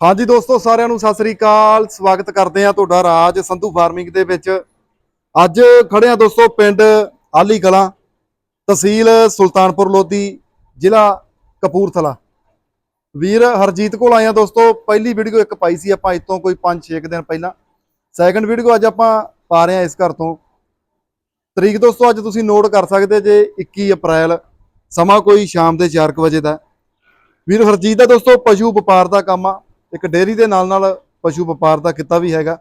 ਹਾਂਜੀ ਦੋਸਤੋ, ਸਾਰਿਆਂ ਨੂੰ ਸਤਿ ਸ੍ਰੀ ਅਕਾਲ। ਸਵਾਗਤ ਕਰਦੇ ਆ ਤੁਹਾਡਾ ਰਾਜ ਸੰਧੂ ਫਾਰਮਿੰਗ ਦੇ ਵਿੱਚ। ਅੱਜ ਖੜੇ ਆ ਦੋਸਤੋ, ਪਿੰਡ ਆਲੀ ਕਲਾਂ ਤਹਿਸੀਲ ਸੁਲਤਾਨਪੁਰ ਲੋਧੀ, ਜ਼ਿਲ੍ਹਾ ਕਪੂਰਥਲਾ। ਵੀਰ ਹਰਜੀਤ ਕੋਲ ਆਏ ਆ ਦੋਸਤੋ, ਪਹਿਲੀ ਵੀਡੀਓ ਇੱਕ ਪਾਈ ਸੀ ਆਪਾਂ ਇਸ ਤੋਂ ਕੋਈ 5-6 ਦਿਨ ਪਹਿਲਾਂ। ਸੈਕੰਡ ਵੀਡੀਓ ਅੱਜ ਆਪਾਂ ਪਾ ਰਹੇ ਆ ਇਸ ਘਰ ਤੋਂ। ਤਰੀਕ ਦੋਸਤੋ, ਅੱਜ ਤੁਸੀਂ ਨੋਟ ਕਰ ਸਕਦੇ ਜੇ 21 ਅਪ੍ਰੈਲ, ਸਮਾਂ ਕੋਈ ਸ਼ਾਮ ਦੇ 4 ਕੁ ਵਜੇ ਦਾ ਵੀਰ ਹਰਜੀਤ ਦਾ ਦੋਸਤੋ, ਪਸ਼ੂ ਵਪਾਰ ਦਾ ਕੰਮ ਆ। ਇੱਕ ਡੇਅਰੀ ਦੇ ਨਾਲ ਨਾਲ ਪਸ਼ੂ ਵਪਾਰ ਦਾ ਕਿੱਤਾ ਵੀ ਹੈਗਾ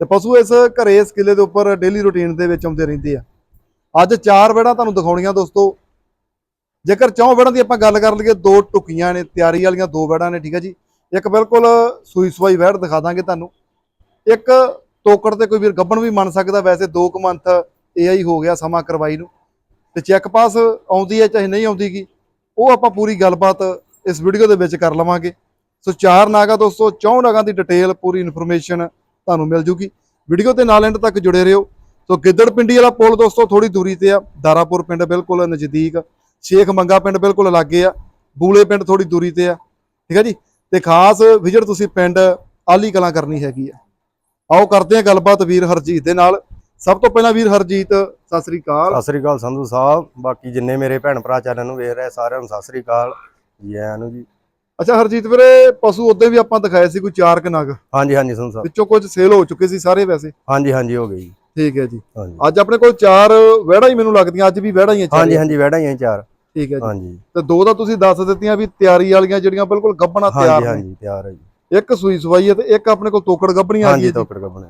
ਤੇ ਪਸ਼ੂ ਇਸ ਘਰੇ, ਇਸ ਕਿਲੇ ਦੇ ਉੱਪਰ ਡੇਲੀ ਰੁਟੀਨ ਦੇ ਵਿੱਚ ਆਉਂਦੇ ਰਹਿੰਦੇ ਆ। ਅੱਜ ਚਾਰ ਵੇੜਾਂ ਤੁਹਾਨੂੰ ਦਿਖਾਉਣੀਆਂ ਦੋਸਤੋ। ਜੇਕਰ ਚੌਂ ਵੇੜਾਂ ਦੀ ਆਪਾਂ ਗੱਲ ਕਰ ਲਈਏ, ਦੋ ਟੁਕੀਆਂ ਨੇ, ਤਿਆਰੀ ਵਾਲੀਆਂ ਦੋ ਵੇੜਾਂ ਨੇ, ਠੀਕ ਹੈ ਜੀ। ਇੱਕ ਬਿਲਕੁਲ ਸੂਈ ਸਵਾਈ ਵੈੜ ਦਿਖਾ ਦਾਂਗੇ ਤੁਹਾਨੂੰ। ਇੱਕ ਤੋਕੜ ਤੇ ਕੋਈ ਵੀਰ ਗੱਬਣ ਵੀ ਮੰਨ ਸਕਦਾ, ਵੈਸੇ 2 ਕੁ ਮੰਥ ਏਆਈ ਹੋ ਗਿਆ ਸਮਾਂ ਕਰਵਾਈ ਨੂੰ। ਤੇ ਚੈੱਕ ਪਾਸ ਆਉਂਦੀ ਹੈ ਚਾਹੇ ਨਹੀਂ ਆਉਂਦੀਗੀ ਉਹ ਆਪਾਂ ਪੂਰੀ ਗੱਲਬਾਤ ਇਸ ਵੀਡੀਓ ਦੇ ਵਿੱਚ ਕਰ ਲਵਾਂਗੇ। ਸੋ ਚਾਰ ਨਾਗਾ ਦੋਸਤੋ, ਚੌਂ ਨਾਗਾਂ ਦੀ ਡਿਟੇਲ ਪੂਰੀ ਇਨਫੋਰਮੇਸ਼ਨ ਤੁਹਾਨੂੰ ਮਿਲ ਜੂਗੀ। ਵੀਡੀਓ ਤੇ ਨਾਲ ਐਂਡ ਤੱਕ ਜੁੜੇ ਰਹੋ। ਸੋ ਗਿੱਦੜ ਪਿੰਡੀ ਵਾਲਾ ਪੁਲ ਦੋਸਤੋ ਥੋੜੀ ਦੂਰੀ ਤੇ ਆ। ਦਾਰਾਪੁਰ ਪਿੰਡ ਬਿਲਕੁਲ ਨਜ਼ਦੀਕ। ਸ਼ੇਖ ਮੰਗਾ ਪਿੰਡ ਬਿਲਕੁਲ ਲਾਗੇ ਆ। ਬੂਲੇ ਪਿੰਡ ਥੋੜੀ ਦੂਰੀ ਤੇ ਆ। ਠੀਕ ਹੈ ਜੀ? ਤੇ ਖਾਸ ਵਿਜ਼ਿਟ ਤੁਸੀਂ ਪਿੰਡ ਆਲੀ ਕਲਾਂ ਕਰਨੀ ਹੈਗੀ ਆ। ਆਓ ਕਰਦੇ ਆ ਗੱਲਬਾਤ ਵੀਰ ਹਰਜੀਤ ਦੇ ਨਾਲ। ਸਭ ਤੋਂ ਪਹਿਲਾਂ ਵੀਰ ਹਰਜੀਤ, ਸਤਿ ਸ੍ਰੀ ਅਕਾਲ। ਸਤਿ ਸ੍ਰੀ ਅਕਾਲ ਸੰਧੂ ਸਾਹਿਬ। ਬਾਕੀ ਜਿੰਨੇ ਮੇਰੇ ਭੈਣ ਭਰਾ ਚੈਨਲ ਨੂੰ ਵੇਖ ਰਹੇ ਸਾਰਿਆਂ ਨੂੰ ਸਤਿ ਸ੍ਰੀ ਅਕਾਲ। ਜੀ ਆਇਆਂ ਨੂੰ ਜੀ। ਅੱਛਾ ਹਰਜੀਤ ਵੀਰੇ ਪਸ਼ੂ ਉਦੋਂ ਵੀ ਆਪਾਂ ਦਿਖਾਏ ਸੀ ਕੋਈ ਚਾਰ ਕੁ ਨਗ। ਹਾਂਜੀ ਹਾਂਜੀ ਸਾਹਿਬ। ਵਿੱਚੋਂ ਕੁਝ ਸੇਲ ਹੋ ਚੁੱਕੇ ਸੀ ਸਾਰੇ ਵੈਸੇ। ਹਾਂਜੀ ਹਾਂਜੀ ਹੋ ਜੀ। ਠੀਕ ਹੈ ਜੀ। ਅੱਜ ਆਪਣੇ ਕੋਲ ਚਾਰ ਵਹਿੜਾ ਹੀ ਮੈਨੂੰ ਲੱਗਦੀਆਂ ਅੱਜ ਵੀ ਵਹਿੜਾ ਹੀ ਆ ਚਾਰ। ਹਾਂਜੀ ਹਾਂਜੀ ਵੈੜਾਂ ਹੀ ਆ ਚਾਰ। ਠੀਕ ਹੈ ਜੀ। ਹਾਂਜੀ। ਤੇ ਦੋ ਤਾਂ ਤੁਸੀਂ ਦੱਸ ਦਿੱਤੀਆਂ ਵੀ ਤਿਆਰੀ ਵਾਲੀਆਂ ਜਿਹੜੀਆਂ ਬਿਲਕੁਲ ਗੱਬਣਾ ਤਿਆਰ ਹਾਂਜੀ ਨੇ। ਹਾਂਜੀ ਤਿਆਰ ਹੈ ਜੀ। ਇੱਕ ਸੂਈ ਸਵਾਈ ਹੈ ਤੇ ਇੱਕ ਆਪਣੇ ਕੋਲ ਤੋਕੜ ਗੱਬਣੀ ਆ ਗਈ ਹਾਂਜੀ ਤੋਕੜ ਕੱਪਣੇ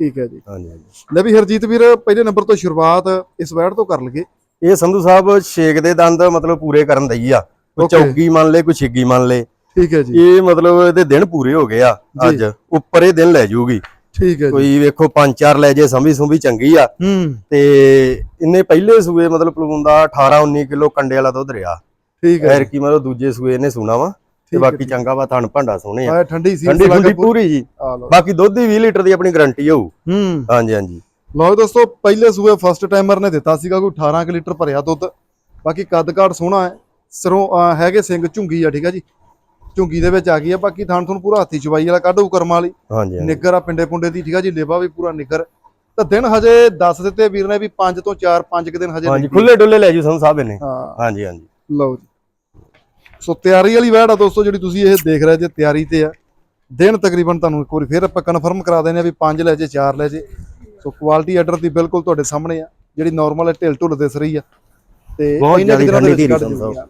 ਠੀਕ ਹੈ ਜੀ। ਹਾਂਜੀ ਹਾਂਜੀ। ਲੈ ਵੀ ਹਰਜੀਤ ਵੀਰ ਪਹਿਲੇ ਨੰਬਰ ਤੋਂ ਸ਼ੁਰੂਆਤ ਇਸ ਵਹਿੜ ਤੋਂ ਕਰ ਲਈਏ। ਇਹ ਸੰਧੂ ਸਾਹਿਬ ਛੇਕ ਦੇ ਦੰਦ ਮਤਲਬ ਪੂਰੇ ਕਰਨ ਦਈ ਆ। ਕੋਈ. ਚੌਗੀ ਮੰਨ ਲੇ ਕੋਈ ਛਿੱਗੀ ਮੰਨ ਲੇ। ਠੀਕ ਹੈ ਜੀ। ਇਹ ਮਤਲਬ ਇਹਦੇ ਦਿਨ ਪੂਰੇ ਹੋ ਗਏ ਆ। ਅੱਜ। ਉੱਪਰ ਇਹ ਦਿਨ ਲੈ ਜੂਗੀ। ਠੀਕ ਹੈ ਕੋਈ ਵੇਖੋ ਪੰਜ ਚਾਰ ਲੈ ਜੇ ਸੰਭੀ ਸੁੰਭੀ ਚੰਗੀ ਆ। ਹੂੰ। ਤੇ ਇਹਨੇ ਪਹਿਲੇ ਸੂਏ ਮਤਲਬ ਪਲੂਨ ਦਾ 18 19 ਕਿਲੋ ਕੰਡੇ ਵਾਲਾ ਦੁੱਧ ਰਿਹਾ। ਠੀਕ ਹੈ ਐਰ ਕੀ ਮਤਲਬ ਦੂਜੇ ਸੂਏ ਇਹਨੇ ਸੁਣਾ ਵਾ। ਤੇ ਬਾਕੀ। ਚੰਗਾ ਵਾ ਥਣ ਭਾਂਡਾ ਸੋਹਣੇ ਆ। ਠੰਡੀ ਸੀ ਠੰਡੀ ਠੰਡੀ ਪੂਰੀ। ਜੀ। ਬਾਕੀ ਦੁੱਧ ਦੀ 20 ਲੀਟਰ ਦੀ ਆਪਣੀ ਗਾਰੰਟੀ ਹੋਊ। ਹੂੰ। ਹਾਂਜੀ ਹਾਂਜੀ। ਲਓ ਦੋਸਤੋ ਪਹਿਲੇ ਸੂਏ ਫਸਟ ਟਾਈਮਰ ਨੇ ਦਿੱਤਾ ਸੀਗਾ ਕੋਈ 18 ਕੁ ਲੀਟਰ ਭਰਿਆ ਦੁੱਧ। ਬਾਕੀ ਕੱਦ ਕਾਠ ਸੋਹਣਾ ਹੈ। ਸਰੋਂ ਅਹ ਹੈਗੇ ਸਿੰਘ ਝੁੰਗੀ ਆ ਠੀਕ ਆ ਜੀ? ਝੁੰਗੀ ਦੇ ਵਿੱਚ ਆ ਗਈ ਆ ਬਾਕੀ ਥਣ ਥਣ ਪੂਰਾ ਹੱਥੀ ਚਵਾਈ ਵਾਲਾ ਕੱਢੂ ਕਰਮ ਵਾਲੀ। ਹਾਂਜੀ ਹਾਂਜੀ। ਨਿੱਗਰ ਆ ਪਿੰਡੇ ਪੁੰਡੇ ਦੀ ਠੀਕ ਆ ਜੀ? ਲੇਵਾ ਵੀ ਪੂਰਾ ਨਿੱਗਰ ਤਾਂ ਦਿਨ ਹਜੇ ਦੱਸ ਦਿੱਤੇ ਵੀਰ ਨੇ ਵੀ 5 ਤੋਂ 4 5 ਕੁ ਦਿਨ ਹਜੇ ਹਾਂਜੀ ਨਿਕਲੀ। ਖੁੱਲੇ ਡੁੱਲੇ ਲੈ ਜੂ ਸੰਤ ਸਾਹਿਬ ਇਹਨੇ ਹਾਂ। ਹਾਂਜੀ ਹਾਂਜੀ। ਲਓ ਜੀ। ਸੋ ਤਿਆਰੀ ਵਾਲੀ ਵੈੜ ਆ ਦੋਸਤੋ ਜਿਹੜੀ ਤੁਸੀਂ ਇਹ ਦੇਖ ਰਹੇ ਜੇ ਤਿਆਰੀ ਤੇ ਆ। ਦਿਨ ਤਕਰੀਬਨ ਤੁਹਾਨੂੰ ਇੱਕ ਵਾਰੀ ਫਿਰ ਆਪਾਂ ਕਨਫਰਮ ਕਰਾ ਦਿੰਦੇ ਆ ਵੀ 5 ਲੈ ਜੇ 4 ਲੈ ਜੇ। ਸੋ ਕੁਆਲਿਟੀ ਆਰਡਰ ਦੀ ਬਿਲਕੁਲ ਤੁਹਾਡੇ ਸਾਹਮਣੇ ਆ ਜਿਹੜੀ ਨਾਰਮਲ ਢਿੱਲ ਢੁੱਲ ਦਿਸ ਰਹੀ ਆ। ਤੇ ਬਹੁਤ ਜ਼ਿਆਦਾ ਠੰਡੀ ਧੀਰੀ ਆ।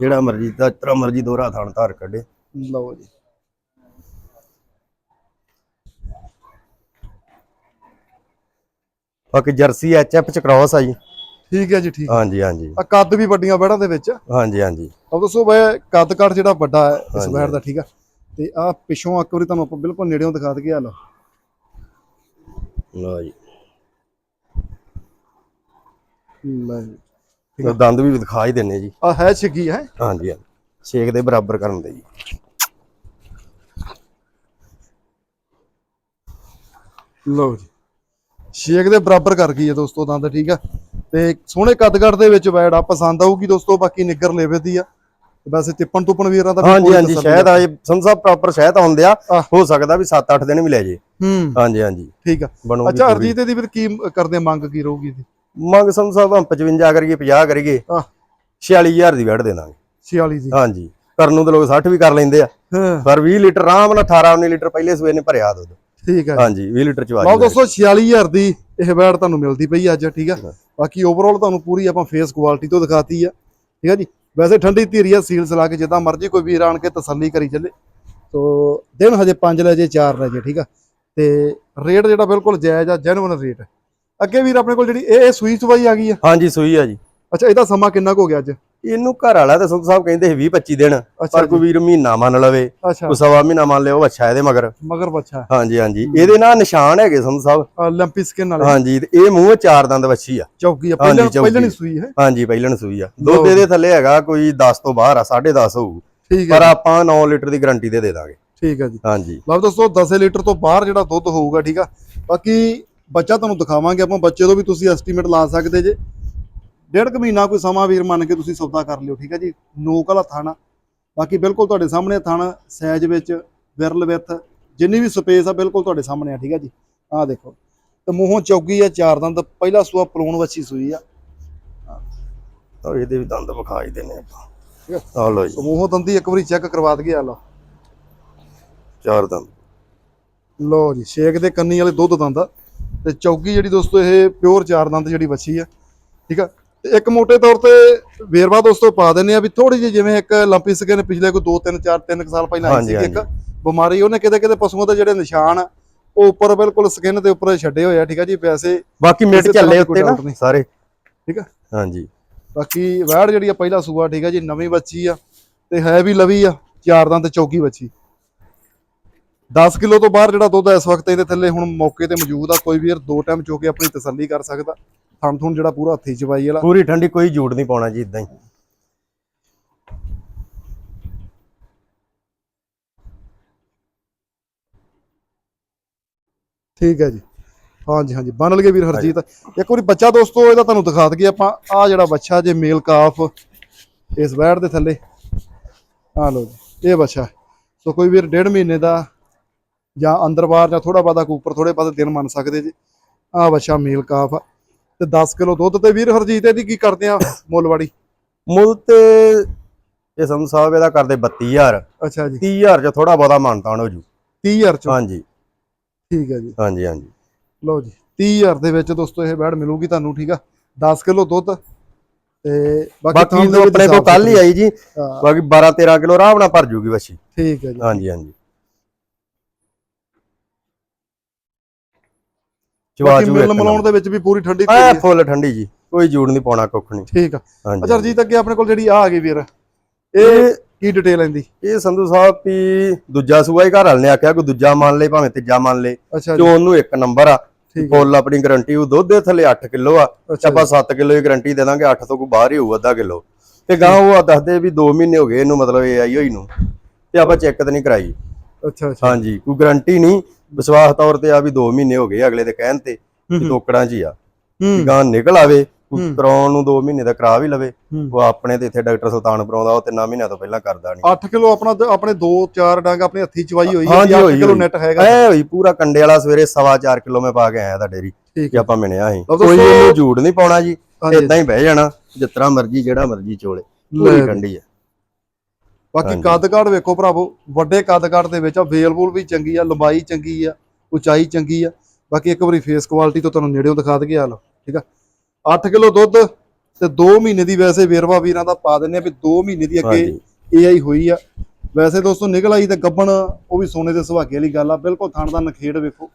ਜਿਹੜਾ ਮਰਜ਼ੀ ਦਾ ਤਰਾ ਮਰਜ਼ੀ ਦੋਹਰਾ ਥਣ ਧਾਰ ਕੱਢੇ। ਲਓ ਜੀ। ਬਾਕੀ ਜਰਸੀ ਐਚਐਫ ਚ ਕ੍ਰਾਸ ਆ ਜੀ। ਠੀਕ ਹੈ ਜੀ ਠੀਕ। ਹਾਂਜੀ ਹਾਂਜੀ। ਆ ਕੱਦ ਵੀ ਵੱਡੀਆਂ ਵੈੜਾਂ ਦੇ ਵਿੱਚ। ਹਾਂਜੀ ਹਾਂਜੀ। ਆਪ ਦੱਸੋ ਬਈ ਕੱਦ ਕਾਠ ਜਿਹੜਾ ਵੱਡਾ ਹੈ ਇਸ। ਵੈੜ ਦਾ ਠੀਕ ਆ? ਤੇ ਆ ਪਿਛੋਂ ਇੱਕ ਵਾਰੀ ਤੁਹਾਨੂੰ ਆਪਾਂ ਬਿਲਕੁਲ ਨੇੜਿਓਂ ਦਿਖਾ ਦਈਏ ਆ ਲਓ। ਲਓ ਜੀ। ਲੈ ਜੀ। ਦੰਦ ਵੀ ਦਿਖਾ ਹੀ ਦਿੰਨੇ ਜੀ। ਆ ਹੈ ਛਿੱਗੀ ਹੈ? ਹਾਂਜੀ ਹਾਂਜੀ। ਛੇਕ ਦੇ ਬਰਾਬਰ ਕਰਨ ਦੇ ਜੀ। ਲਓ ਜੀ। ਸ਼ੇਕ ਦੇ ਬਰਾਬਰ ਕਰ ਗਈ ਹੈ ਦੋਸਤੋ ਦੰਦ ਠੀਕ ਆ ਤੇ ਸੋਹਣੇ ਕੱਦਗੜ ਦੇ ਵਿੱਚ ਵੈੜ ਆ ਪਸੰਦ ਆਊਗੀ ਦੋਸਤੋ ਬਾਕੀ ਨਿੱਗਰ ਲੇਵੇ ਦੀ ਆ। ਵੈਸੇ ਟਿੱਪਣ ਟੁੱਪਣ ਵੀਰਾਂ ਦਾ ਹਾਂਜੀ ਹਾਂਜੀ ਸ਼ਾਇਦ ਆ। ਸਾਹਿਬ ਪ੍ਰੋਪਰ ਸ਼ਾਇਦ ਆਉਂਦੇ ਆ। ਹੋ ਸਕਦਾ ਵੀ 7-8 ਦਿਨ ਵੀ ਲੈ ਜੇ। ਹੂੰ। ਹਾਂਜੀ ਹਾਂਜੀ। ਠੀਕ ਆ। ਅੱਛਾ ਪੂਰੀ। ਹਰਜੀਤ ਦੀ ਫਿਰ ਕੀ ਕਰਦੇ ਮੰਗ ਕੀ ਰਹੂਗੀ ਇਹਦੀ? ਮੰਗ ਸੰਤ ਸਾਹਿਬ ਹਮ 55 ਕਰੀਏ 50 ਕਰੀਏ ਆਹ 46000 ਦੀ ਵੜ ਦੇ ਦਾਂਗੇ। 46 ਦੀ। ਹਾਂਜੀ। ਕਰਨ ਨੂੰ ਤਾਂ ਲੋਕ 60 ਵੀ ਕਰ ਲੈਂਦੇ ਆ। ਹਾਂ। ਪਰ 20 ਲੀਟਰ ਆਰਾਮ ਨਾਲ 18 19 ਲੀਟਰ ਪਹਿਲੇ ਸੂਏ ਨੇ ਭਰਿਆ ਦੁੱਧ। ਠੀਕ ਆ ਹਾਂਜੀ 20 ਲੀਟਰ ਚ ਲਓ ਵਾਜੀ ਦੋਸਤੋ 46000 ਦੀ ਇਹ ਵੈੜ ਤੁਹਾਨੂੰ ਮਿਲਦੀ ਪਈ ਅੱਜ ਠੀਕ ਆ? ਬਾਕੀ ਓਵਰਆਲ ਤੁਹਾਨੂੰ ਪੂਰੀ ਆਪਾਂ ਫੇਸ ਕੁਆਲਿਟੀ ਤੋਂ ਦਿਖਾਤੀ ਆ। ਠੀਕ ਆ ਜੀ? ਵੈਸੇ ਠੰਡੀ ਧੀਰੀ ਆ ਸੀਲਸ ਲਾ ਕੇ ਜਿੱਦਾਂ ਮਰਜ਼ੀ ਕੋਈ ਵੀਰ ਆਣ ਕੇ ਤਸੱਲੀ ਕਰੀ ਚੱਲੇ। ਸੋ ਦਿਨ ਹਜੇ 5 ਲੈ ਜੇ 4 ਲੈ ਜੇ ਠੀਕ ਆ? ਤੇ ਰੇਟ ਜਿਹੜਾ ਬਿਲਕੁਲ ਜਾਇਜ਼ ਆ ਜੈਨੂਇਨ ਰੇਟ ਅੱਗੇ ਵੀਰ ਆਪਣੇ ਕੋਲ ਜਿਹੜੀ ਇਹ ਇਹ ਸੂਈ ਸਵਾਈ ਆ ਗਈ ਆ? ਹਾਂਜੀ ਸੂਈ ਆ ਜੀ। ਅੱਛਾ ਇਹਦਾ ਸਮਾਂ ਕਿੰਨਾ ਕੁ ਹੋ ਗਿਆ ਅੱਜ? ਇਹਨੂੰ ਘਰ ਵਾਲਾ ਤੇ ਸੰਤ ਸਾਹਿਬ ਕਹਿੰਦੇ 20 25 ਦਿਨ। ਪਰ ਕੋਈ ਵੀਰ ਮਹੀਨਾ ਮੰਨ ਲਵੇ ਅੱਛਾ। ਕੋਈ ਸਵਾ ਮਹੀਨਾ ਮੰਨ ਲਿਓ ਅੱਛਾ ਇਹਦੇ ਮਗਰ। ਮਗਰ ਬੱਚਾ। ਹਾਂਜੀ ਹਾਂਜੀ। ਇਹਦੇ ਨਾਲ ਨਿਸ਼ਾਨ ਹੈਗੇ ਸੰਤ ਸਾਹਿਬ। ਲੰਪੀ ਸਕਿਨ ਵਾਲੇ। ਹਾਂਜੀ ਤੇ ਇਹ ਮੂੰਹ ਚਾਰ ਦੰਦ ਵੱਛੀ ਆ। ਚੌਕੀ ਆ। ਪਹਿਲਾਂ ਚੌਕੀ। ਪਹਿਲਾਂ ਨਹੀਂ ਸੂਈ ਹੈ। ਹਾਂਜੀ ਪਹਿਲਣ ਸੂਈ ਆ। ਦੁੱਧ ਇਹਦੇ ਥੱਲੇ ਹੈਗਾ ਕੋਈ 10 ਤੋਂ ਬਾਹਰ ਆ 10.5 ਹੋਊ। ਠੀਕ ਪਰ ਹੈ ਆਪਾਂ 9 ਲੀਟਰ ਦੀ ਗਾਰੰਟੀ ਦੇ ਦੇ ਦਾਂਗੇ। ਠੀਕ ਹੈ ਜੀ। ਹਾਂਜੀ। ਲਓ ਦੋਸਤੋ 10 ਲੀਟਰ ਤੋਂ ਬਾਹਰ ਜਿਹੜਾ ਦੁੱਧ ਹੋਊਗਾ ਠੀਕ ਆ। ਬਾਕੀ ਬੱਚਾ ਤੁਹਾਨੂੰ ਦਿਖਾਵਾਂਗੇ ਆਪਾਂ ਬੱਚੇ ਤੋਂ ਵੀ ਤੁਸੀਂ ਐਸਟੀਮੇਟ ਲਾ ਸਕਦੇ ਜੇ। ਡੇਢ ਕੁ ਮਹੀਨਾ ਕੋਈ ਸਮਾਂ ਵੀਰ ਮੰਨ ਕੇ ਤੁਸੀਂ ਸੌਦਾ ਕਰ ਲਿਓ ਠੀਕ ਹੈ ਜੀ? ਨੋਕ ਵਾਲਾ ਥਾਣਾ। ਬਾਕੀ ਬਿਲਕੁਲ ਤੁਹਾਡੇ ਸਾਹਮਣੇ ਥਣ ਸਾਈਜ਼ ਵਿੱਚ ਵਿਰਲ ਵਿੱਥ ਜਿੰਨੀ ਵੀ ਸਪੇਸ ਆ ਬਿਲਕੁਲ ਤੁਹਾਡੇ ਸਾਹਮਣੇ ਆ ਠੀਕ ਆ ਜੀ? ਆਹ ਦੇਖੋ ਤੇ ਮੂੰਹੋਂ ਚੌਗੀ ਆ ਚਾਰ ਦੰਦ ਪਹਿਲਾ ਸੂਆ ਪਲੂਣ ਵੱਛੀ ਸੂਈ ਆ। ਔਰ ਇਹਦੇ ਵੀ ਦੰਦ ਵਿਖਾਈ ਦੇਣੇ ਆਪਾਂ। ਠੀਕ ਆ ਆ ਲਓ ਜੀ। ਮੂੰਹੋਂ ਦੰਦੀ ਇੱਕ ਵਾਰੀ ਚੈੱਕ ਕਰਵਾ ਦਈਏ ਆ ਲਓ। ਚਾਰ ਦੰਦ। ਲਓ ਜੀ ਛੇਕ ਦੇ ਕੰਨੀ ਵਾਲੇ ਦੁੱਧ ਦੰਦ ਆ। ਤੇ ਚੌਗੀ ਜਿਹੜੀ ਦੋਸਤੋ ਇਹ ਪਿਓਰ ਚਾਰ ਦੰਦ ਜਿਹੜੀ ਵੱਛੀ ਆ ਠੀਕ ਆ? ਤੇ ਇੱਕ ਮੋٹے ਤੌਰ ਤੇ ਵੇਰਵਾ ਦੋਸਤੋ ਪਾ ਦਿੰਨੇ ਆ ਵੀ ਥੋੜੀ ਜਿਹੀ ਜਿਵੇਂ ਇੱਕ ਲੰਪੀ ਸਕਿਨ ਪਿਛਲੇ ਕੋਈ 2 3 4 3 ਸਾਲ ਪਹਿਲਾਂ ਆਈ ਸੀ ਇੱਕ ਬਿਮਾਰੀ ਉਹਨੇ ਕਿਤੇ ਕਿਤੇ ਪਸ਼ੂਆਂ ਦੇ ਜਿਹੜੇ ਨਿਸ਼ਾਨ ਆ ਉਹ ਉੱਪਰ ਬਿਲਕੁਲ ਸਕਿਨ ਦੇ ਉੱਪਰ ਛੱਡੇ ਹੋਏ ਆ ਠੀਕ ਆ ਜੀ? ਵੈਸੇ ਬਾਕੀ ਮਿੰਟ ਚੱਲੇ ਉੱਤੇ ਨਾ। ਸਾਰੇ। ਠੀਕ ਆ? ਹਾਂਜੀ। ਬਾਕੀ ਵੈੜ ਜਿਹੜੀ ਆ ਪਹਿਲਾ ਸੂਆ ਠੀਕ ਆ ਜੀ? ਨਵੀਂ ਬੱਚੀ ਆ ਤੇ ਹੈ ਵੀ ਲਵੀ ਆ ਚਾਰ ਦੰਦ ਚੌਕੀ ਬੱਚੀ 10 ਕਿਲੋ ਤੋਂ ਬਾਹਰ ਜਿਹੜਾ ਦੁੱਧ ਇਸ ਵਕਤ ਇਹਦੇ ਥੱਲੇ ਹੁਣ ਮੌਕੇ ਤੇ ਮੌਜੂਦ ਆ ਕੋਈ ਵੀਰ ਦੋ ਟਾਈਮ ਚੋ ਕੇ ਆਪਣੀ ਤਸੱਲੀ ਕਰ ਸਕਦਾ। ਥਣ ਥੁਣ ਜਿਹੜਾ ਪੂਰਾ ਹੱਥੀ ਚਵਾਈ ਵਾਲਾ। ਪੂਰੀ ਠੰਡੀ ਕੋਈ ਝੂੜ ਨਹੀਂ ਪਾਉਣਾ ਜੀ ਇਦਾਂ ਹੀ। ਠੀਕ ਹੈ ਜੀ। ਹਾਂਜੀ ਹਾਂਜੀ। ਬੰਨ ਲਗੇ ਵੀਰ ਹਰਜੀਤ। ਇੱਕ ਵਾਰੀ ਬੱਚਾ ਦੋਸਤੋ ਇਹਦਾ ਤੁਹਾਨੂੰ ਦਿਖਾ ਦਈਏ ਆਪਾਂ। ਆ ਜਿਹੜਾ ਬੱਚਾ ਜੇ ਮੇਲ ਕਾਫ ਇਸ ਵੈੜ ਦੇ ਥੱਲੇ। ਆ ਲਓ ਜੀ ਇਹ ਬੱਚਾ। ਸੋ ਕੋਈ ਵੀਰ ਡੇਢ ਮਹੀਨੇ ਦਾ ਜਾਂ ਅੰਦਰ ਬਾਹਰ ਜਾਂ ਥੋੜਾ ਬਾਦਾ ਉੱਪਰ ਥੋੜੇ ਬਾਦਾ ਦਿਨ ਮੰਨ ਸਕਦੇ ਜੀ। ਆ ਬੱਚਾ ਮੇਲ ਕਾਫ ਤੇ 10 ਕਿਲੋ ਦੁੱਧ ਤੇ ਵੀਰ ਹਰਜੀਤ ਇਹਦੀ ਕੀ ਕਰਦੇ ਆ ਮੁੱਲਵਾੜੀ ਮੁੱਲ ਤੇ ਇਹ ਸੰਧੂ ਸਾਹਿਬ ਇਹਦਾ ਕਰਦੇ 32000 ਅੱਛਾ ਜੀ। 30000 ਚ ਥੋੜਾ ਬਹੁਤਾ ਮਾਨਤਾਨ ਹੋ ਜੂ। 30000 ਚ? ਹਾਂਜੀ। ਠੀਕ ਹੈ ਜੀ। ਹਾਂਜੀ ਹਾਂਜੀ। ਲਓ ਜੀ 30000 ਦੇ ਵਿੱਚ ਦੋਸਤੋ ਇਹ ਵੈੜ ਮਿਲੂਗੀ ਤੁਹਾਨੂੰ ਠੀਕ ਆ? 10 ਕਿਲੋ ਦੁੱਧ ਤੇ ਬਾਕੀ ਆਪਣੇ ਕੋਲ ਕੱਲ ਹੀ ਆਈ ਜੀ। ਬਾਕੀ 12 13 ਕਿਲੋ ਆਰਾਮ ਨਾਲ ਭਰ ਜੂਗੀ ਵੱਛੀ ਠੀਕ ਹੈ ਜੀ। ਹਾਂਜੀ ਹਾਂਜੀ। ਚਵਾ ਬਾਕੀ ਚੂ ਮਿਲ ਮਲਾਉਣ ਦੇ ਵਿੱਚ ਵੀ ਪੂਰੀ ਠੰਡੀ ਐ ਹੈ। ਫੁੱਲ ਠੰਡੀ ਜੀ ਕੋਈ ਝੂੜ ਨਹੀਂ ਪਾਉਣਾ ਕੁੱਖ ਨਹੀਂ। ਠੀਕ ਆ। ਹਾਂਜੀ ਅੱਛਾ ਰਜੀਤ ਅੱਗੇ ਆਪਣੇ ਕੋਲ ਜਿਹੜੀ ਆ ਆ ਗਈ ਵੀਰ ਇਹ ਕੀ ਡਿਟੇਲ ਆਂਦੀ ਇਹ ਸੰਧੂ ਸਾਹਿਬ ਵੀ ਦੂਜਾ ਸੂਆ ਹੀ ਘਰ ਵਾਲੇ ਨੇ ਆਖਿਆ ਕੋਈ ਦੂਜਾ ਮੰਨ ਲੇ ਭਾਵੇਂ ਤੀਜਾ ਮੰਨ ਲੇ। ਅੱਛਾ ਜੀ। ਚੋਣ ਨੂੰ ਇੱਕ ਨੰਬਰ ਆ। ਠੀਕ ਫੁੱਲ ਆਪਣੀ ਗਾਰੰਟੀ ਉਹ ਦੁੱਧ ਦੇ ਥੱਲੇ 8 ਕਿਲੋ ਆ। ਤੇ ਅੱਛਾ ਆਪਾਂ 7 ਕਿਲੋ ਦੀ ਗਾਰੰਟੀ ਦੇ ਦਾਂਗੇ 8 ਤੋਂ ਕੋਈ ਬਾਹਰ ਹੀ ਹੋਊ ਅੱਧਾ ਕਿਲੋ। ਤੇ ਗਾਂ ਉਹ ਦੱਸਦੇ ਵੀ 2 ਮਹੀਨੇ ਹੋ ਗਏ ਇਹਨੂੰ ਮਤਲਬ ਇਹ ਆਈ ਹੋਈ ਨੂੰ। ਤੇ ਆਪਾਂ ਚੈੱਕ ਤਾਂ ਨਹੀਂ ਕਰਾਈ। ਅੱਛਾ ਅੱਛਾ। ਹਾਂਜੀ ਕੋਈ ਗਾਰੰਟੀ ਨਹੀਂ। ਵਿਸ਼ਵਾਸ ਤੌਰ ਤੇ ਆ ਵੀ 2 ਮਹੀਨੇ ਹੋ ਗਏ ਅਗਲੇ ਦੇ ਕਹਿਣ ਤੇ ਕਿ ਟੋਕੜਾਂ 'ਚ ਹੀ ਆ। ਹੂੰ, ਗਾਂ ਨਿਕਲ ਆਵੇ ਕਰਾਉਣ ਨੂੰ 2 ਮਹੀਨੇ ਦਾ ਕਰਾ ਵੀ ਲਵੇ। ਉਹ ਆਪਣੇ ਤੇ ਇੱਥੇ ਡਾਕਟਰ ਸੁਲਤਾਨਪੁਰ ਆਉਂਦਾ ਉਹ ਤਿੰਨਾਂ ਮਹੀਨਿਆਂ ਤੋਂ ਪਹਿਲਾਂ ਕਰਦਾ ਨਹੀਂ। 8 ਕਿਲੋ ਆਪਣਾ ਆਪਣੇ 2 4 ਡੰਗ ਆਪਣੇ ਹੱਥੀ ਚਵਾਈ ਹੋਈ ਹੈ 8 ਹੋਈ, ਕਿਲੋ। ਨੈਟ ਹੈਗਾ। ਐ ਹੋਈ ਪੂਰਾ ਕੰਡੇ ਵਾਲਾ ਸਵੇਰੇ ਸਵਾ ਚਾਰ ਕਿਲੋ ਮੈਂ ਪਾ ਕੇ ਆਇਆ ਤਾਂ ਡੇਰੀ ਕਿ ਆਪਾਂ ਮਿਣਿਆ ਸੀ। ਕੋਈ ਇਹਨੂੰ ਝੂੜ ਨਹੀਂ ਪਾਉਣਾ ਜੀ ਇਦਾਂ ਹੀ ਬਹਿ ਜਾਣਾ ਤਰ੍ਹਾਂ ਮਰਜ਼ੀ ਜਿਹੜਾ ਮਰਜ਼ੀ ਚੋਲੇ ਪੂਰੀ। ਠੰਡੀ ਹੈ ਬਾਕੀ। ਕੱਦ ਕਾਠ ਵੇਖੋ ਭਰਾਵੋ ਵੱਡੇ ਕੱਦ ਕਾਠ ਦੇ ਵਿੱਚ ਆ ਵੇਲ ਵੂਲ ਵੀ ਚੰਗੀ ਆ ਲੰਬਾਈ ਚੰਗੀ ਆ ਉਚਾਈ ਚੰਗੀ ਆ। ਬਾਕੀ ਇੱਕ ਵਾਰੀ ਫੇਸ ਕੁਆਲਿਟੀ ਤੋਂ ਤੁਹਾਨੂੰ ਨੇੜਿਓਂ ਦਿਖਾ ਦਈਏ ਆ ਲਓ ਠੀਕ ਆ? 8 ਕਿਲੋ ਦੁੱਧ ਤੇ 2 ਮਹੀਨੇ ਦੀ ਵੈਸੇ ਵੇਰਵਾ ਵੀਰਾਂ ਦਾ ਪਾ ਦਿੰਨੇ ਆ ਵੀ 2 ਮਹੀਨੇ ਦੀ ਅੱਗੇ ਏਆਈ ਹੋਈ ਆ। ਵੈਸੇ ਦੋਸਤੋ ਨਿਕਲ ਆਈ ਤੇ ਗੱਬਣ ਉਹ ਵੀ ਸੋਨੇ ਦੇ ਸੁਹਾਗੇ ਵਾਲੀ ਗੱਲ ਆ। ਬਿਲਕੁਲ ਥਣ ਦਾ ਨਖੇੜ ਵੇਖੋ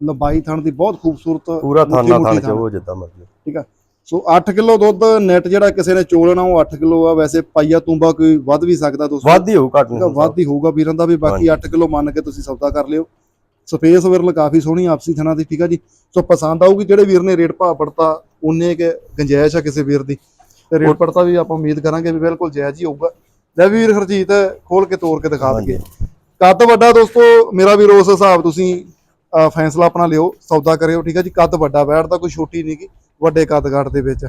ਲੰਬਾਈ ਥਣ ਦੀ ਬਹੁਤ ਖੂਬਸੂਰਤ ਪੂਰਾ ਥਾਨਾ ਥਣ। ਚ ਉਹ ਜਿੱਦਾਂ ਮਰਜ਼ੀ। ਠੀਕ ਆ? ਸੋ 8 ਕਿਲੋ ਦੁੱਧ ਨੈਟ ਜਿਹੜਾ ਕਿਸੇ ਨੇ ਚੋਲਣਾ ਉਹ 8 ਕਿਲੋ ਆ। ਵੈਸੇ ਪਾਈਆ ਤੂੰਬਾ ਕੋਈ ਵੱਧ ਵੀ ਸਕਦਾ ਦੋਸਤੋ ਵੱਧ ਹੀ ਹੋਊ ਘੱਟ ਨਹੀਂ ਵੱਧ ਹੀ ਹੋਊਗਾ ਵੀਰਾਂ ਦਾ ਵੀ ਬਾਕੀ 8 ਕਿਲੋ ਮੰਨ ਕੇ ਤੁਸੀਂ ਸੌਦਾ ਕਰ ਲਿਓ। ਸਪੇਸ ਵਿਰਲ ਕਾਫੀ ਸੋਹਣੀ ਆਪਸੀ ਥਣਾ ਦੀ ਠੀਕ ਆ ਜੀ। ਸੋ ਪਸੰਦ ਆਊਗੀ ਜਿਹੜੇ ਵੀਰ ਨੇ ਰੇਟ ਭਾਅ ਪੜਤਾ ਉਹਨੇ ਕਿ ਗੰਜਾਇਸ਼ ਆ ਕਿਸੇ ਵੀਰ ਦੀ। ਤੇ ਰੇਟ ਪੜਤਾ ਵੀ ਆਪਾਂ ਉਮੀਦ ਕਰਾਂਗੇ ਵੀ ਬਿਲਕੁਲ ਜਾਇਜ਼ ਹੀ ਹੋਊਗਾ। ਲੈ ਵੀਰ ਹਰਜੀਤ ਖੋਲ ਕੇ ਤੋੜ ਕੇ ਦਿਖਾ ਦਈਏ। ਕੱਦ ਵੱਡਾ ਦੋਸਤੋ ਮੇਰਾ ਵੀ ਉਸ ਹਿਸਾਬ ਤੁਸੀਂ ਫੈਸਲਾ ਆਪਣਾ ਲਿਓ ਸੌਦਾ ਕਰਿਓ ਠੀਕ ਆ ਜੀ। ਕੱਦ ਵੱਡਾ ਬੈਠਦਾ ਕੋਈ ਛੋਟੀ ਨਹੀਂ ਗੀ ਵੱਡੇ ਕੱਦ ਕਾਠ ਦੇ ਵਿੱਚ।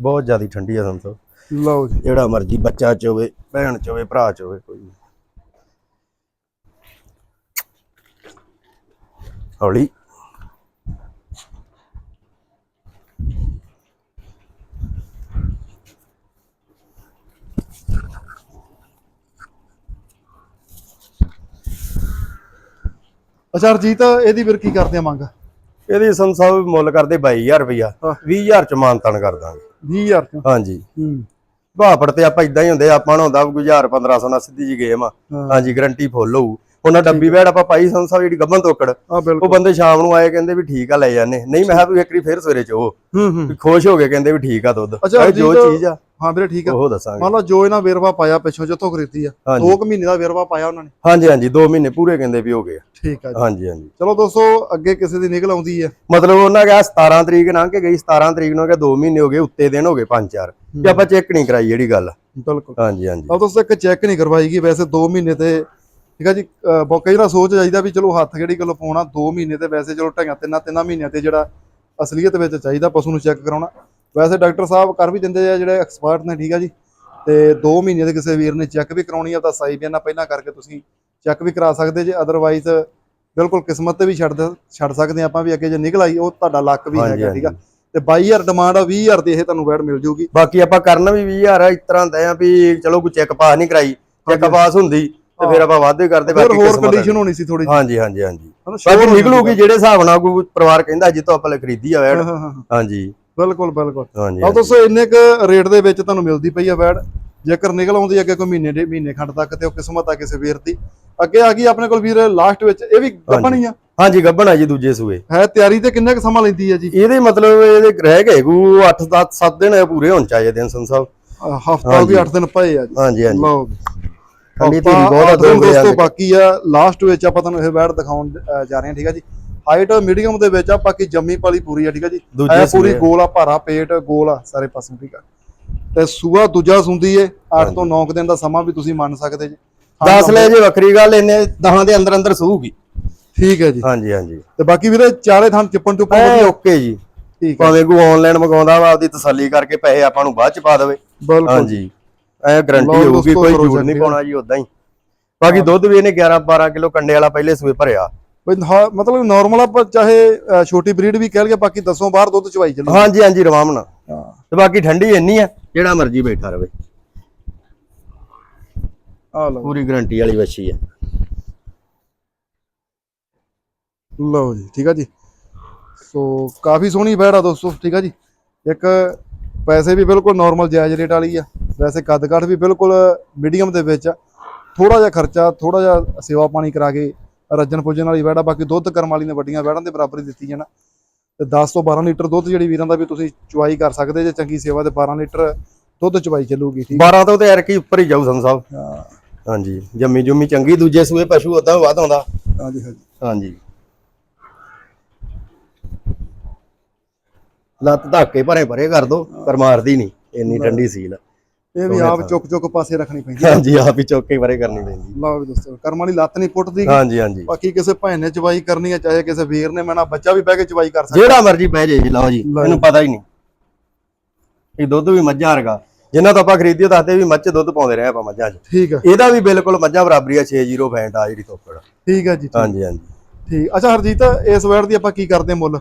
ਬਹੁਤ ਜ਼ਿਆਦਾ ਠੰਡੀ ਆ ਸੰਤੋ। ਲਓ ਜੀ। ਜਿਹੜਾ ਮਰਜ਼ੀ ਬੱਚਾ ਚ ਹੋਵੇ ਭੈਣ ਚ ਹੋਵੇ ਭਰਾ ਚ ਹੋਵੇ ਕੋਈ। ਹੌਲੀ। ਅੱਛਾ ਹਰਜੀਤ ਇਹਦੀ ਵੀਰ ਕੀ ਕਰਦੇ ਆ ਮੰਗ? ਇਹਦੀ ਸਾਹਿਬ ਮੁੱਲ ਕਰਦੇ 22000 ਰੁਪਇਆ ਹਾਂ। 20000 ਚ ਮਾਨਤਨ ਕਰ ਦਾਂਗੇ। 20000 ਚ? ਹਾਂਜੀ। ਹੂੰ। ਭਾਪੜ ਤੇ ਆਪਾਂ ਇਦਾਂ ਹੀ ਹੁੰਦੇ ਆਪਾਂ ਨੂੰ ਹੁੰਦਾ 1000 1500 ਨਾਲ ਸਿੱਧੀ ਜੀ ਗੇਮ ਆ। ਹਾਂਜੀ ਗਾਰੰਟੀ ਫੁੱਲ ਹੋਊ। ਉਹਨਾਂ ਡੱਬੀ ਬੈੜ ਆਪਾਂ ਪਾਈ ਸਾਹਿਬ ਜਿਹੜੀ ਗੱਬਨ ਤੋਕੜ ਉਹ ਬੰਦੇ ਸ਼ਾਮ ਨੂੰ ਆਏ ਕਹਿੰਦੇ ਵੀ ਠੀਕ ਆ ਲੈ ਜਾਂਦੇ। ਨਹੀਂ ਮੈਂ ਕਿਹਾ ਵੀ ਇੱਕ ਵਾਰੀ ਫੇਰ ਸਵੇਰੇ ਚੋ ਹੂੰ ਹੂੰ। ਵੀ ਖੁਸ਼ ਹੋ ਕੇ ਕਹਿੰਦੇ ਵੀ ਠੀਕ ਆ ਦੁੱਧ। ਜੋ ਚੀਜ਼ ਆ। ਹਾਂ ਵੀਰੇ ਠੀਕ ਆ। ਉਹ ਦੱਸਾਂਗੇ। ਮੰਨ ਲਓ ਜੋ ਇਹਨਾਂ ਵੇਰਵਾ ਪਾਇਆ ਪਿੱਛੋਂ ਜਿੱਥੋਂ ਖਰੀਦੀ ਆ ਹਾਂਜੀ। ਦੋ ਕੁ ਮਹੀਨੇ ਦਾ ਵੇਰਵਾ ਪਾਇਆ ਉਹਨਾਂ ਨੇ। ਹਾਂਜੀ ਹਾਂਜੀ 2 ਮਹੀਨੇ ਪੂਰੇ ਕਹਿੰਦੇ ਵੀ ਹੋ ਗਏ। ਠੀਕ ਆ ਜੀ। ਹਾਂਜੀ ਹਾਂਜੀ। ਚਲੋ ਦੋਸਤੋ ਅੱਗੇ ਕਿਸੇ ਦੀ ਨਿਕਲ ਆਉਂਦੀ ਆ। ਮਤਲਬ ਉਹਨਾਂ ਕਿਹਾ 17 ਤਰੀਕ ਲੰਘ ਕੇ ਗਈ 17 ਤਰੀਕ ਨੂੰ ਕਿਹਾ 2 ਮਹੀਨੇ ਹੋ ਗਏ ਉੱਤੇ ਦਿਨ ਹੋ ਗਏ 5-4 ਤੇ ਆਪਾਂ ਚੈੱਕ ਨਹੀਂ ਕਰਾਈ ਜਿਹੜੀ ਗੱਲ। ਬਿਲਕੁਲ। ਹਾਂਜੀ ਹਾਂਜੀ। ਤਾਂ ਦੋਸਤੋ ਇੱਕ ਚੈੱਕ ਨਹੀਂ ਕਰਵਾਈ ਗਈ ਵੈਸੇ 2 ਮਹੀਨੇ ਤੇ। ਠੀਕ ਆ ਜੀ ਕਈ ਵਾਰ ਸੋਚ ਜਾਈਦਾ ਵੀ ਚਲੋ ਹੱਥ ਕਿਹੜੀ ਗੱਲੋਂ ਪਾਉਣਾ 2 ਮਹੀਨੇ ਤੇ ਵੈਸੇ ਚਲੋ ਢਾਈਆਂ ਤਿੰਨਾਂ ਤਿੰਨਾਂ ਮਹੀਨਿਆਂ ਤੇ ਜਿਹੜਾ ਅਸਲੀਅਤ ਵਿੱਚ ਚਾਹੀਦਾ ਪਸ਼ੂ ਨੂੰ ਚੈੱਕ ਕਰਾਉਣਾ। ਵੈਸੇ ਡਾਕਟਰ ਸਾਹਿਬ ਕਰ ਵੀ ਦਿੰਦੇ ਆ ਜਿਹੜੇ ਐਕਸਪਰਟ ਨੇ ਠੀਕ ਆ ਜੀ। ਤੇ 2 ਮਹੀਨੇ ਦੇ ਕਿਸੇ ਵੀਰ ਨੇ ਚੈੱਕ ਵੀ ਕਰਾਉਣੀ ਆ ਤਾਂ ਸਾਈ ਬਿਆਨਾ ਪਹਿਲਾਂ ਕਰਕੇ ਤੁਸੀਂ ਚੈੱਕ ਵੀ ਕਰਾ ਸਕਦੇ ਜੇ। ਅਦਰਵਾਈਜ਼ ਬਿਲਕੁਲ ਕਿਸਮਤ ਤੇ ਵੀ ਛੱਡ ਛੱਡ ਸਕਦੇ ਆ ਆਪਾਂ ਵੀ ਅੱਗੇ ਜੇ ਨਿਕਲ ਆਈ ਉਹ ਤੁਹਾਡਾ ਲੱਕ ਵੀ ਹੈਗਾ ਠੀਕ ਆ। ਤੇ 22000 ਡਿਮਾਂਡ ਆ 20000 ਦੀ ਇਹ ਤੁਹਾਨੂੰ ਵੈਟ ਮਿਲ ਜੂਗੀ। ਬਾਕੀ ਆਪਾਂ ਕਰਨ ਵੀ 20000 ਆ ਇਸ ਤਰ੍ਹਾਂ ਦਾ ਆ ਵੀ ਚਲੋ ਕੋਈ ਚੈੱਕ ਪਾਸ ਨਹੀਂ ਕਰਾਈ ਚੈੱਕ। ਪਾਸ ਹੁੰਦੀ ਤੇ ਫਿਰ ਆਪਾਂ ਵਾਧੇ ਕਰਦੇ ਬਾਕੀ ਹੋਰ। ਕੰਡੀਸ਼ਨ ਹੋਣੀ ਸੀ ਥੋੜੀ ਹਾਂਜੀ ਹਾਂਜੀ ਹਾਂਜੀ। ਬਾਕੀ ਨਿਕਲੂਗੀ ਜਿਹੜੇ ਹਿਸਾਬ ਨਾਲ ਕੋਈ ਪਰਿਵਾਰ ਕਹਿੰਦਾ ਜਿੱਤੋਂ ਆਪਾਂ ਲੈ ਖਰੀਦੀ ਆ ਹਾਂ, ਹਾਂਜੀ। ਬਿਲਕੁਲ ਬਿਲਕੁਲ। ਹਾਂਜੀ ਆਹ ਦੋਸਤੋ ਇੰਨੇ ਕ ਰੇਟ ਦੇ ਵਿੱਚ ਤੁਹਾਨੂੰ ਮਿਲਦੀ ਪਈ ਆ ਵੈਟ ਜੇਕਰ ਨਿਕਲ ਆਉਂਦੀ ਅੱਗੇ ਕੋਈ ਮਹੀਨੇ ਦੇ ਮਹੀਨੇ ਖੰਡ ਤੱਕ ਤੇ ਉਹ ਕਿਸਮਤ ਆ ਕਿਸੇ ਵੀਰ ਦੀ। ਅੱਗੇ ਆ ਗਈ ਆਪਣੇ ਕੋਲ ਵੀਰ ਲਾਸਟ ਵਿੱਚ। ਇਹ ਵੀ ਗੱਪਣੀ ਆ। ਹਾਂਜੀ ਗੱਬਣ ਆ ਜੀ ਦੂਜੇ ਸੂਏ। ਹੈ ਤਿਆਰੀ ਤੇ ਕਿੰਨਾ ਕੁ ਸਮਾਂ ਲੈਂਦੀ ਆ ਜੀ? ਇਹਦੇ ਮਤਲਬ ਇਹਦੇ ਰਹਿ ਗਏ ਕੋ 8 10 7 ਦਿਨ ਪੂਰੇ ਹੋਣ ਚਾਹੀਦੇ ਦਿਨ ਸੰਤ ਸਾਹਿਬ। ਹਫਤਾ ਵੀ 8 ਦਿਨ ਪਏ ਆ ਜੀ। ਹਾਂਜੀ ਹਾਂਜੀ। ਲਓ। ਆਪਾਂ ਧੀਰੀ ਬਹੁਤ ਆ ਦੋਸਤੋ ਬਾਕੀ ਆ ਲਾਸਟ ਵਿੱਚ ਆਪਾਂ ਤੁਹਾਨੂੰ ਇਹ ਵੈਟ ਦਿਖਾਉਣ ਜਾ ਰਹੇ ਹਾਂ ਠੀਕ ਆ ਜੀ। ਹਾਈਟ ਮੀਡੀਅਮ ਦੇ ਵਿੱਚ ਆ ਬਾਕੀ ਜੰਮੀ ਪਾਲੀ ਪੂਰੀ ਆ ਠੀਕ ਆ ਜੀ? ਇਹ ਪੂਰੀ। ਗੋਲ ਆ ਭਾਰਾ ਪੇਟ ਗੋਲ ਆ ਸਾਰੇ ਪਾਸੋਂ ਠੀਕ ਆ। ਤੇ ਸੂਆ ਦੂਜਾ ਸੁੰਦੀ ਏ 8 ਤੋਂ 9 ਦਿਨ ਦਾ ਸਮਾਂ ਵੀ ਤੁਸੀਂ ਮੰਨ ਸਕਦੇ ਜੀ। 10 ਲੈ ਜੇ ਵੱਖਰੀ ਗੱਲ ਇਹਨੇ 10 ਦੇ ਅੰਦਰ ਅੰਦਰ ਸੂਗੀ। ਠੀਕ ਹੈ ਜੀ। ਹਾਂਜੀ ਹਾਂਜੀ। ਤੇ ਬਾਕੀ ਵੀਰੇ ਚਾਰੇ ਥਾਂ ਚਿੱਪਣ ਚੁੱਪਣ ਐ ਵਧੀਆ? ਓਕੇ ਜੀ। ਠੀਕ ਹੈ ਭਾਵੇਂ ਕੋਈ ਆਨਲਾਈਨ ਮੰਗਾਉਂਦਾ ਵਾ ਆਪਦੀ ਤਸੱਲੀ ਕਰਕੇ ਪੈਸੇ ਆਪਾਂ ਨੂੰ ਬਾਅਦ ਚ ਪਾ ਦੇਵੇ। ਬਿਲਕੁਲ। ਹਾਂਜੀ। ਐ ਗਰੰਟੀ ਹੋਊਗੀ ਕੋਈ ਝੂਠ ਨਹੀਂ। ਪਾਉਣਾ ਜੀ ਉਦਾਂ ਹੀ। ਬਾਕੀ ਦੁੱਧ ਵੀ ਇਹਨੇ 11 12 ਕਿਲੋ ਕੰਡੇ ਵਾਲਾ ਪਹਿਲੇ ਸੂਏ ਭਰਿਆ। ਬਈ ਮਤਲਬ ਨਾਰਮਲ ਆਪਾਂ ਚਾਹੇ ਛੋਟੀ ਬਰੀਡ ਵੀ ਕਹਿ ਲਈਏ ਬਾਕੀ ਦਸੋਂ ਬਾਹਰ ਦੁੱਧ ਚਵਾਈ ਚੱਲੀ ਹਾਂਜੀ ਹਾਂਜੀ ਰਵਾਮਣਾ ਹਾਂ। ਤੇ ਬਾਕੀ ਠੰਡੀ ਇੰਨੀ ਆ ਜਿਹੜਾ ਮਰਜ਼ੀ ਬੈਠਾ ਰਵੇ। ਆ ਲਓ। ਪੂਰੀ ਗਰੰਟੀ ਵਾਲੀ ਵੱਛੀ ਆ। ਲਓ ਜੀ ਠੀਕ ਆ ਜੀ। ਸੋ ਕਾਫੀ ਸੋਹਣੀ ਬੈੜ ਆ ਦੋਸਤੋ ਠੀਕ ਆ ਜੀ। ਇੱਕ ਪੈਸੇ ਵੀ ਬਿਲਕੁਲ ਨਾਰਮਲ ਜਾਇਜ਼ ਰੇਟ ਵਾਲੀ ਆ। ਵੈਸੇ ਕੱਦ ਕਾਠ ਵੀ ਬਿਲਕੁਲ ਮੀਡੀਅਮ ਦੇ ਵਿੱਚ ਆ। ਥੋੜਾ ਜਿਹਾ ਖਰਚਾ ਥੋੜਾ ਜਿਹਾ ਸੇਵਾ ਪਾਣੀ ਕਰਾ ਕੇ ਰੱਜਣ ਪੁੱਜਣ ਵਾਲੀ ਆ ਬਾਕੀ ਦੁੱਧ ਕਰਮ ਵਾਲੀ ਨੇ ਵੱਡੀਆਂ ਬੈੜਾਂ ਦੇ ਬਰਾਬਰ ਹੀ ਦਿੱਤੀ ਜਾਣਾ। ਤੇ 10 ਤੋਂ 12 ਲੀਟਰ ਦੁੱਧ ਜਿਹੜੀ ਵੀਰਾਂ ਦਾ ਵੀ ਤੁਸੀਂ ਚੁਆਈ ਕਰ ਸਕਦੇ ਜੇ ਚੰਗੀ ਸੇਵਾ ਤੇ 12 ਲੀਟਰ ਦੁੱਧ ਚੁਆਈ ਚੱਲੂਗੀ ਠੀਕ 12 ਤੋਂ ਤੇ ਐਰਕੀ ਉੱਪਰ ਹੀ ਜਾਊ ਸੰਤ ਸਾਹਿਬ। ਹਾਂ। ਹਾਂਜੀ ਜੰਮੀ ਜੁਮੀ ਚੰਗੀ ਦੂਜੇ ਸੂਏ ਪਸ਼ੂ ਉਦਾਂ ਵੱਧ ਆਉਂਦਾ। ਹਾਂਜੀ ਹਾਂਜੀ। ਹਾਂਜੀ। ਲੱਤ ਧੱਕੇ ਭਰੇ ਭਰੇ ਕਰ ਦੋ ਪਰ ਮਾਰਦੀ ਨਹੀਂ ਇੰਨੀ ਠੰਡੀ ਸੀਲ। ਇਹ ਵੀ ਆਪ। ਚੁੱਕ ਚੁੱਕ ਪਾਸੇ ਰੱਖਣੀ ਪੈਂਦੀ ਆ ਹਾਂਜੀ ਆਪ ਹੀ ਚੁੱਕ ਕੇ ਭਰੇ ਕਰਨੀ ਪੈਂਦੀ ਲਓ ਵੀ ਦੋਸਤੋ ਕਰਮ ਵਾਲੀ ਲੱਤ ਨਹੀਂ ਪੁੱਟਦੀ ਹਾਂਜੀ ਹਾਂਜੀ। ਬਾਕੀ ਕਿਸੇ ਭਾਈ ਨੇ ਚਵਾਈ ਕਰਨੀ ਹੈ ਚਾਹੇ ਕਿਸੇ ਵੀਰ ਨੇ ਮੈਨਾਂ ਬੱਚਾ ਵੀ ਬਹਿ ਕੇ ਚਵਾਈ ਕਰ ਸਕਦਾ। ਜਿਹੜਾ ਮਰਜ਼ੀ ਬਹਿ ਜੇ ਜੀ ਲਓ ਜੀ। ਇਹਨੂੰ ਪਤਾ ਹੀ ਨਹੀਂ। ਇਹ ਦੁੱਧ ਵੀ ਮੱਝਾਂ ਵਰਗਾ। ਜਿਨ੍ਹਾਂ ਤੋਂ ਆਪਾਂ ਖਰੀਦੀਓ ਦੱਸਦੇ ਵੀ ਮੱਝ ਦੁੱਧ ਪਾਉਂਦੇ ਰਹੇ ਆਪਾਂ ਮੱਝਾਂ 'ਚ। ਠੀਕ ਹੈ। ਇਹਦਾ ਵੀ ਬਿਲਕੁਲ ਮੱਝਾਂ ਬਰਾਬਰੀ ਆ 60 ਫੈਂਟ ਆ ਜਿਹੜੀ ਤੋਕੜ ਠੀਕ ਹੈ ਜੀ ਹਾਂਜੀ ਹਾਂਜੀ। ਠੀਕ। ਅੱਛਾ ਹਰਜੀਤ ਇਸ ਵੈਰ ਦੀ ਆਪਾਂ ਕੀ ਕਰਦੇ ਹਾਂ ਮੁੱਲ?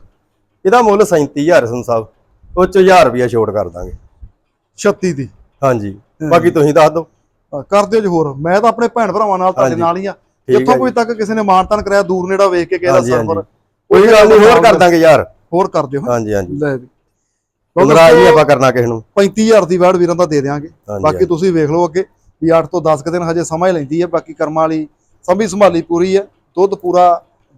ਇਹਦਾ ਮੁੱਲ 37000 ਸੰਤ ਸਾਹਿਬ। ਉਹ 'ਚ 1000 ਰੁਪਿਆ ਛੋਟ ਕਰ ਦਾਂਗੇ। 36 ਦੀ। ਹਾਂਜੀ। ਬਾਕੀ ਤੁਸੀਂ ਦੱਸ ਦਿਓ। ਕਰ ਦਿਓ ਜੀ ਹੋਰ। ਮੈਂ ਤਾਂ ਆਪਣੇ ਭੈਣ ਭਰਾਵਾਂ ਨਾਲ ਤੁਹਾਡੇ। ਨਾਲ ਹੀ ਆ। ਜਿੱਥੋਂ ਕੋਈ ਤੱਕ ਕਿਸੇ ਨੇ ਮਾਨਤਾਨ ਕਰਿਆ ਦੂਰ ਨੇੜਾ ਵੇਖ ਕੇ ਕਿਸੇ ਦਾ ਹਾਂਜੀ, ਸਰਵਰ। ਕੋਈ ਗੱਲ ਨਹੀਂ ਹੋਰ ਕਰ ਦਾਂਗੇ ਯਾਰ। ਹੋਰ ਕਰ ਦਿਓ। ਹਾਂਜੀ ਹਾਂਜੀ। ਲੈ ਲਓ ਨਾਰਾਜ਼ ਨਹੀਂ ਆਪਾਂ ਕਰਨਾ ਕਿਸੇ ਨੂੰ। 35000 ਦੀ ਵੈੜ ਵੀਰਾਂ ਦਾ ਦੇ ਹਾਂਜੀ, ਬਾਕੀ ਤੁਸੀਂ ਵੇਖ ਲਓ ਅੱਗੇ ਵੀ 8 ਤੋਂ 10 ਕੁ ਦਿਨ ਹਜੇ ਸਮਾਂ ਹੀ ਲੈਂਦੀ ਹੈ। ਬਾਕੀ ਕਰਮਾਂ ਵਾਲੀ ਸੰਭੀ ਸੰਭਾਲੀ ਪੂਰੀ ਹੈ। ਦੁੱਧ ਪੂਰਾ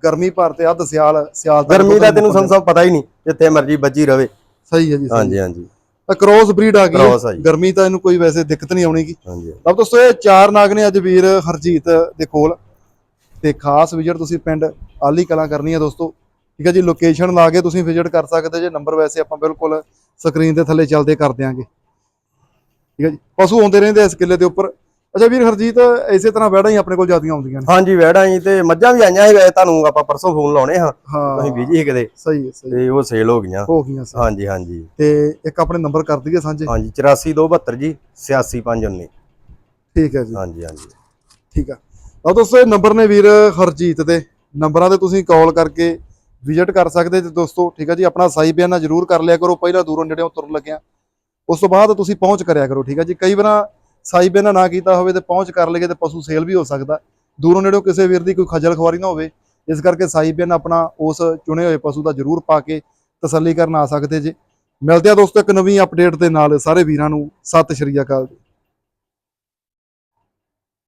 ਗਰਮੀ ਭਰ ਤੇ ਅੱਧ ਸਿਆਲ ਸਿਆਲ ਗਰਮੀ ਦਾ ਤੈਨੂੰ ਸਾਹਿਬ ਪਤਾ ਹੀ ਨਹੀਂ ਜਿੱਥੇ ਮਰਜ਼ੀ ਬੱਜੀ ਰਵੇ। ਸਹੀ ਹੈ ਜੀ ਹਾਂਜੀ ਹਾਂਜੀ। ਕ੍ਰੋਸ ਬਰੀਡ ਆ ਗਈ ਹੈ। ਗਰਮੀ ਤਾਂ ਇਹਨੂੰ ਕੋਈ ਵੈਸੇ ਦਿੱਕਤ ਨਹੀਂ ਆਉਣੀਗੀ ਹਾਂਜੀ। ਲਓ ਦੋਸਤੋ ਇਹ ਚਾਰ ਨਾਗ ਨੇ ਅੱਜ ਵੀਰ ਹਰਜੀਤ ਦੇ ਕੋਲ। ਤੇ ਖਾਸ ਵਿਜ਼ਿਟ ਤੁਸੀਂ ਪਿੰਡ ਆਲੀ ਕਲਾਂ ਕਰਨੀ ਹੈ ਦੋਸਤੋ। ਠੀਕ ਹੈ ਜੀ ਲੋਕੇਸ਼ਨ ਲਾ ਕੇ ਤੁਸੀਂ ਵਿਜ਼ਿਟ ਕਰ ਸਕਦੇ ਜੇ। ਨੰਬਰ ਵੈਸੇ ਆਪਾਂ ਬਿਲਕੁਲ ਸਕਰੀਨ ਦੇ ਥੱਲੇ ਚੱਲਦੇ ਕਰ ਦਿਆਂਗੇ ਠੀਕ ਹੈ ਜੀ ਪਸ਼ੂ ਆਉਂਦੇ ਰਹਿੰਦੇ ਇਸ ਕਿੱਲੇ ਦੇ ਉੱਪਰ। ਅੱਛਾ ਵੀਰ ਹਰਜੀਤ ਇਸੇ ਤਰ੍ਹਾਂ ਵੈੜਾਂ ਹੀ ਆਪਣੇ ਕੋਲ ਜਿਆਦੀਆਂ ਆਉਂਦੀਆਂ ਨੇ। ਹਾਂਜੀ ਵੈੜਾਂ ਹੀ ਤੇ ਮੱਝਾਂ ਵੀ ਆਈਆਂ ਸੀ ਵੈਸੇ ਤੁਹਾਨੂੰ ਆਪਾਂ ਪਰਸੋਂ ਫੋਨ ਲਾਉਣੇ ਹਾਂ। ਤੁਸੀਂ ਹਾਂ ਬਿਜ਼ੀ ਸੀ ਕਿਤੇ ਸਹੀ ਹੈ ਸਹੀ ਹੈ। ਤੇ ਉਹ ਸੇਲ ਹੋ ਗਈਆਂ। ਹੋ ਗਈਆਂ ਸਰ ਹਾਂਜੀ ਹਾਂਜੀ। ਤੇ ਇੱਕ ਆਪਣੇ ਨੰਬਰ ਕਰ ਦਈਏ ਸਾਂਝੇ? ਹਾਂਜੀ 84272 ਜੀ 86519 ਠੀਕ ਹੈ ਜੀ। ਹਾਂਜੀ ਹਾਂਜੀ। ਠੀਕ ਆ। ਲਓ ਦੋਸਤੋ ਇਹ ਨੰਬਰ ਨੇ ਵੀਰ ਹਰਜੀਤ ਦੇ। ਨੰਬਰਾਂ ਤੇ ਤੁਸੀਂ ਕਾਲ ਕਰਕੇ ਵਿਜ਼ਿਟ ਕਰ ਸਕਦੇ ਤੇ ਦੋਸਤੋ। ਠੀਕ ਆ ਜੀ ਆਪਣਾ ਸਾਈ ਬਿਆਨਾ ਜ਼ਰੂਰ ਕਰ ਲਿਆ ਕਰੋ। ਪਹਿਲਾਂ ਦੂਰੋਂ ਨੇੜਿਓਂ ਤੁਰਨ ਲੱਗਿਆ। ਉਸ ਤੋਂ ਬਾਅਦ ਤੁਸੀਂ ਪਹੁੰਚ ਕਰਿਆ ਕਰੋ। ਠੀਕ ਆ ਜੀ ਕਈ ਵਾਰਾਂ ਸਾਈ ਬਿਆਨਾ ਨਾ ਕੀਤਾ ਹੋਵੇ ਤੇ ਪਹੁੰਚ ਕਰ ਲਈਏ ਤੇ ਪਸ਼ੂ ਸੇਲ ਵੀ ਹੋ ਸਕਦਾ। ਦੂਰੋਂ ਨੇੜਿਓਂ ਕਿਸੇ ਵੀਰ ਦੀ ਕੋਈ ਖੱਜਲ ਖੁਆਰੀ ਨਾ ਹੋਵੇ, ਇਸ ਕਰਕੇ ਸਾਈ ਬੇਨ ਆਪਣਾ ਉਸ ਚੁਣੇ ਹੋਏ ਪਸ਼ੂ ਦਾ ਜ਼ਰੂਰ ਪਾ ਕੇ ਤਸੱਲੀ ਕਰਨ ਆ ਸਕਦੇ ਜੇ। ਮਿਲਦੇ ਆ ਦੋਸਤੋ ਇੱਕ ਨਵੀਂ ਅਪਡੇਟ ਦੇ ਨਾਲ, ਸਾਰੇ ਵੀਰਾਂ ਨੂੰ ਸਤਿ ਸ਼੍ਰੀ ਅਕਾਲ ਜੀ।